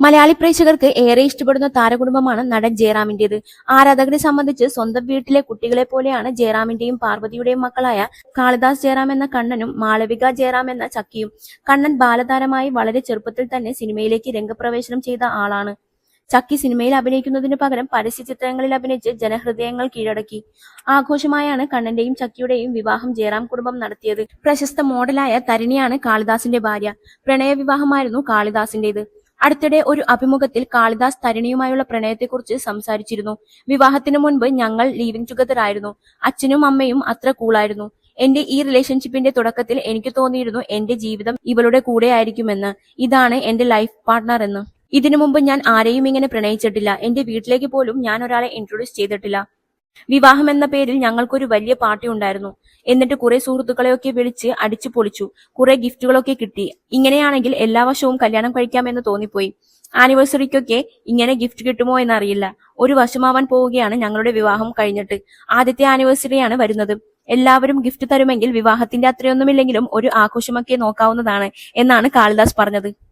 മലയാളി പ്രേക്ഷകർക്ക് ഏറെ ഇഷ്ടപ്പെടുന്ന താരകുടുംബമാണ് നടൻ ജയറാമിന്റേത്. ആരാധകരെ സംബന്ധിച്ച് സ്വന്തം വീട്ടിലെ കുട്ടികളെ പോലെയാണ് ജയറാമിന്റെയും പാർവതിയുടെയും മക്കളായ കാളിദാസ് ജയറാം എന്ന കണ്ണനും മാളവിക ജയറാം എന്ന ചക്കിയും. കണ്ണൻ ബാലതാരമായി വളരെ ചെറുപ്പത്തിൽ തന്നെ സിനിമയിലേക്ക് രംഗപ്രവേശനം ചെയ്ത ആളാണ്. ചക്കി സിനിമയിൽ അഭിനയിക്കുന്നതിനു പകരം പരസ്യ ചിത്രങ്ങളിൽ അഭിനയിച്ച് ജനഹൃദയങ്ങൾ കീഴടക്കി. ആഘോഷമായാണ് കണ്ണന്റെയും ചക്കിയുടെയും വിവാഹം ജയറാം കുടുംബം നടത്തിയത്. പ്രശസ്ത മോഡലായ തരിണിയാണ് കാളിദാസിന്റെ ഭാര്യ. പ്രണയ വിവാഹമായിരുന്നു കാളിദാസിന്റേത്. അടുത്തിടെ ഒരു അഭിമുഖത്തിൽ കാളിദാസ് തരിണിയുമായുള്ള പ്രണയത്തെക്കുറിച്ച് സംസാരിച്ചിരുന്നു. വിവാഹത്തിന് മുൻപ് ഞങ്ങൾ ലീവിംഗ് ടുഗദർ ആയിരുന്നു. അച്ഛനും അമ്മയും അത്ര കൂളായിരുന്നു എന്റെ ഈ റിലേഷൻഷിപ്പിന്റെ തുടക്കത്തിൽ എനിക്ക് തോന്നിയിരുന്നു എന്റെ ജീവിതം ഇവളുടെ കൂടെ ആയിരിക്കുമെന്ന്. ഇതാണ് എന്റെ ലൈഫ് പാർട്ട്ണർ എന്ന്. ഇതിനു മുമ്പ് ഞാൻ ആരെയും ഇങ്ങനെ പ്രണയിച്ചിട്ടില്ല. എന്റെ വീട്ടിലേക്ക് പോലും ഞാൻ ഒരാളെ ഇൻട്രൊഡ്യൂസ് ചെയ്തിട്ടില്ല. വിവാഹം എന്ന പേരിൽ ഞങ്ങൾക്കൊരു വലിയ പാർട്ടി ഉണ്ടായിരുന്നു. എന്നിട്ട് കുറെ സുഹൃത്തുക്കളെയൊക്കെ വിളിച്ച് അടിച്ചു പൊളിച്ചു. കുറെ ഗിഫ്റ്റുകളൊക്കെ കിട്ടി. ഇങ്ങനെയാണെങ്കിൽ എല്ലാ വർഷവും കല്യാണം കഴിക്കാമെന്ന് തോന്നിപ്പോയി. ആനിവേഴ്സറിക്കൊക്കെ ഇങ്ങനെ ഗിഫ്റ്റ് കിട്ടുമോ എന്നറിയില്ല. ഒരു വർഷമാവാൻ പോവുകയാണ് ഞങ്ങളുടെ വിവാഹം കഴിഞ്ഞിട്ട്. ആദ്യത്തെ ആനിവേഴ്സറിയാണ് വരുന്നത്. എല്ലാവരും ഗിഫ്റ്റ് തരുമെങ്കിൽ വിവാഹത്തിന്റെ അത്രയൊന്നുമില്ലെങ്കിലും ഒരു ആഘോഷമൊക്കെ നോക്കാവുന്നതാണ് എന്നാണ് കാളിദാസ് പറഞ്ഞത്.